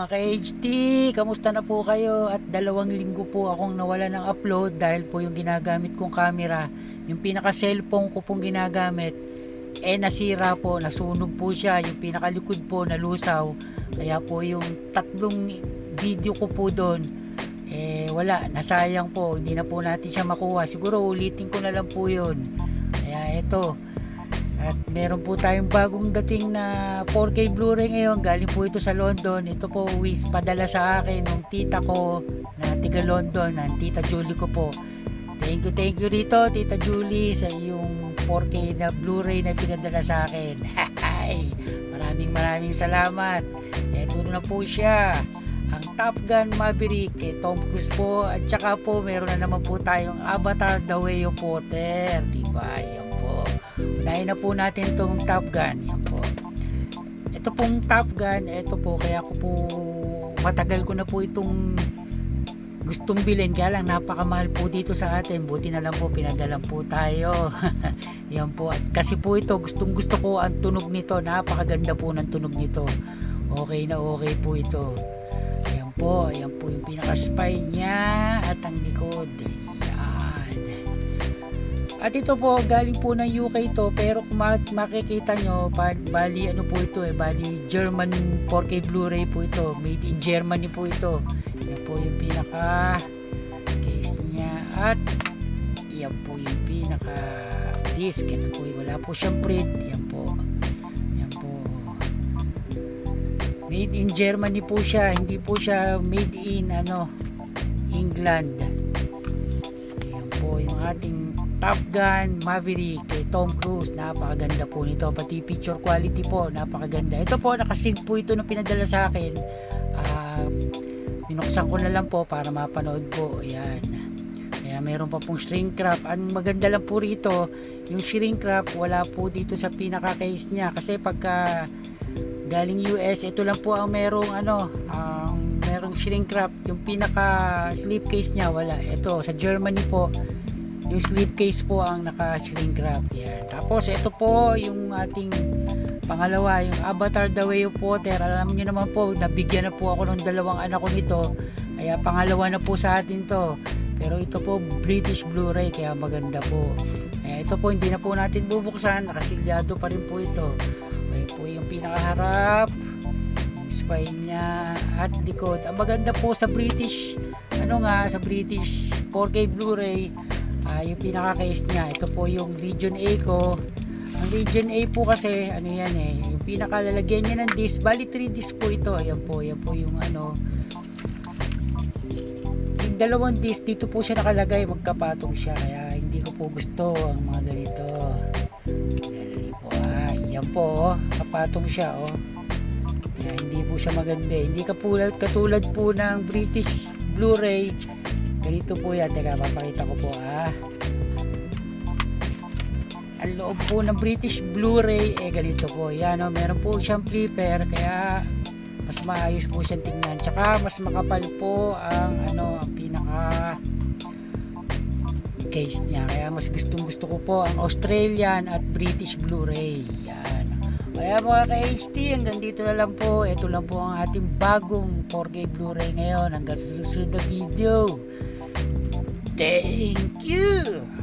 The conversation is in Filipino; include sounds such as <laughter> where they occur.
Mga ka-HT, kamusta na po kayo? At dalawang linggo po akong nawala ng upload dahil po yung ginagamit kong camera, yung pinaka-cellphone ko pong ginagamit, eh nasira po, nasunog po siya, yung pinakalikod po nalusaw. Kaya po yung tatlong video ko po doon, eh wala, nasayang po, hindi na po natin siya makuha. Siguro ulitin ko na lang po yun. Kaya eto, at meron po tayong bagong dating na 4K Blu-ray ngayon. Galing po ito sa London. Ito po Wiz padala sa akin ng tita ko na tiga London, ng tita Julie ko po. Thank you, thank you rito, tita Julie, sa iyong 4K na Blu-ray na pinadala sa akin. <laughs> Maraming maraming salamat. Ito na po siya. Ang Top Gun Maverick kay Tom Cruise po at saka po meron na naman po tayong Avatar The Way of Water diba yan po unahin na po natin itong Top Gun. Yan po. Ito pong Top Gun ito po kaya ko po matagal ko na po itong gustong bilhin. Kaya lang napakamahal po dito sa atin. Buti na lang po pinadalan po tayo. <laughs> Yan po. At kasi po ito gustong gusto ko ang tunog nito. Napakaganda po ng tunog nito. Okay na okay po ito. Ayan po, ayan po yung pinaka-spine niya at ang likod. At ito po, galing po ng UK to, pero kung ma- makikita nyo, bali ano po ito eh, bali German 4K Blu-ray po ito, made in Germany po ito. Ayan po yung pinaka case niya at yan po yung pinaka disc. Ito po, wala po siyang print. Yan po. Yan po. Made in Germany po siya, hindi po siya made in ano England. Ayan po yung ating Top Gun Maverick kay Tom Cruise. Napakaganda po nito. Pati picture quality po, napakaganda. Ito po, nakasync po ito nung pinadala sa akin. Ah, binuksan ko na lang po para mapanood po. Ayan. Kaya meron pa pong shrink wrap. Ang maganda lang po rito, yung shrink wrap wala po dito sa pinaka-case niya. Kasi pagka galing US ito lang po ang merong ano ang merong shrink wrap yung pinaka slip case niya wala ito sa Germany po yung slip case po ang naka shrink wrap. Yan tapos ito po yung ating pangalawa yung Avatar The Way of Water. Alam niyo naman po nabigyan na po ako ng dalawang anak ko nito. Kaya pangalawa na po sa atin to. Pero ito po British Blu-ray kaya maganda po. Eh, ito po hindi na po natin bubuksan. Nakasilyado pa rin po ito. Ayan po yung pinakaharap. Spine niya at likod. Ang maganda po sa British ano nga sa British 4K Blu-ray ah, yung pinaka case niya ito po yung Region A ko. Ang Region A po kasi ano yan eh yung pinakalalagyan niya ng disc bali 3 disc po ito. Ayan po yan po yung ano. Yung dalawang disc dito po siya nakalagay magkapatong siya kaya hindi ko po gusto ang mga ganito. Dali po ah yan po oh kapatong siya oh. Kaya hindi po siya maganda eh. hindi katulad, katulad po ng British Blu-ray ganito po yan. Teka papakita ko po ah. Ang loob po ng British Blu-ray eh ganito po. Yan oh meron po siyang flipper kaya mas maayos po siyang tingnan. Tsaka mas makapal po ang ano ang pinaka case niya. Kaya mas gustong gusto ko po ang Australian at British Blu-ray. Yan. Kaya mga ka-HT hanggang dito na lang po. Ito lang po ang ating bagong 4K Blu-ray ngayon. Hanggang susunod na video thank you